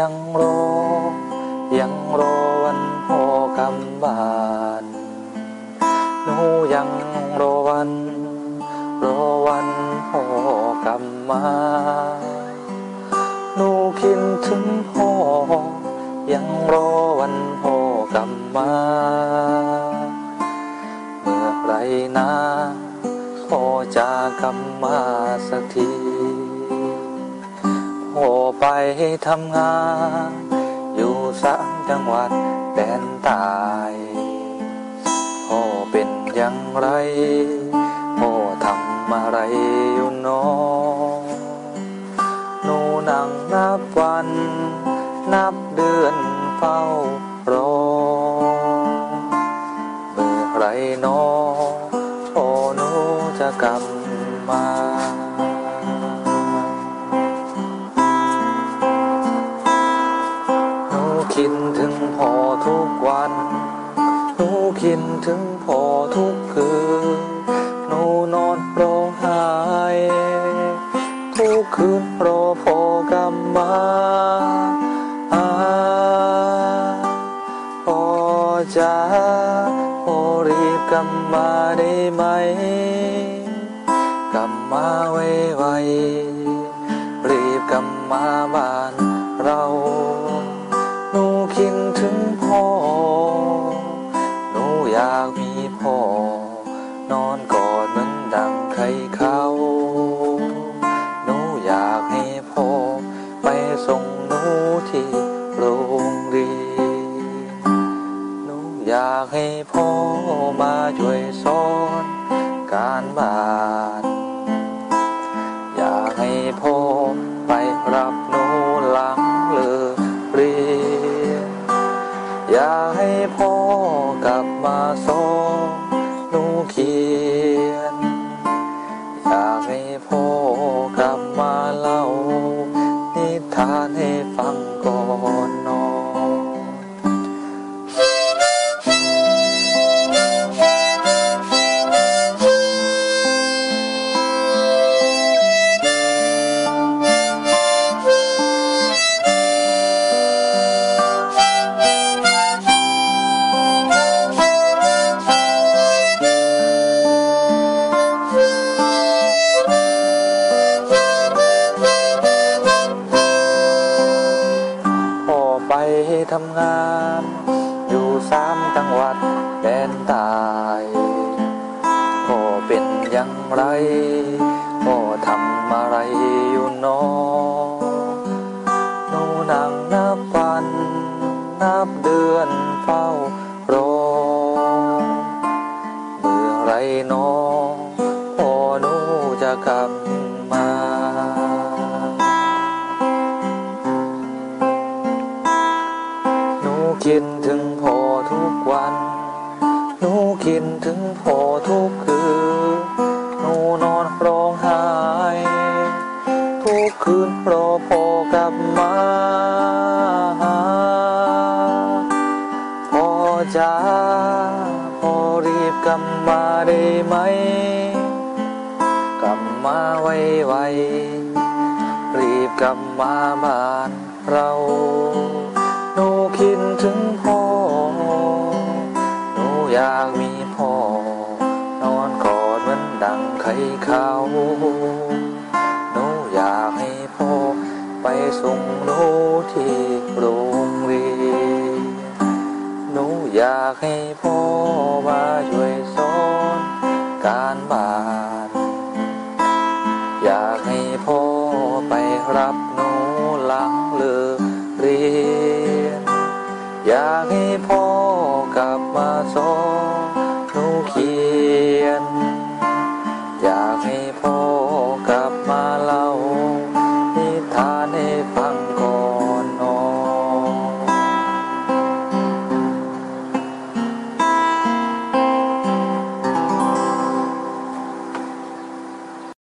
ยังรอ ยังรอวันพ่อกำบานหนูยังรอวัน รอวันพ่อกำมาหนูคิดถึงพ่อ ยังรอวันพ่อกำมา ทำงาน อยู่สามจังหวัดแดนใต้พ่อเป็นอย่างไร พ่อทำอะไรอยู่นอหนูนั่งนับวัน จ๋าพ่อรีบกลับมาได้ไหม กลับมาไวๆากให้พ่อมาช่วยสอนการบ้าน อยากให้พ่อไปรับหนูหลังเลิกเรียนอยากให้พ่อกลับมาสอนหนูเขียน อยากให้พ่อกลับมาเล่านิทานให้ฟังก่อนน ทำงาน อยู่สามจังหวัดแดนใต้พ่อเป็นอย่างไรพ่อทำอะไรอยู่นอหนูนั่งนับวันนับเดือนเฝ้ารอเมื่อไรนอพ่อหนูจะกลับ คิดถึงพ่อทุกวัน หนูคิดถึงพ่อทุกคืน หนูนอนร้องไห้ ทุกคืนรอพ่อกลับมาพ่อจ๋าพ่อรีบกลับมาได้ไหม กลับมาไวๆรีบกลับมาบ้านเรา ใครเขาหนูอยากให้พ่อไปส่งหนูที่โรงเรียนหนูอยากให้พ่อมาช่วยสอนการบ้าน อยากให้พ่อไปรับหนูหลังเลิกเรียน อยากให้พ่อกลับมาสอนหนูเขียน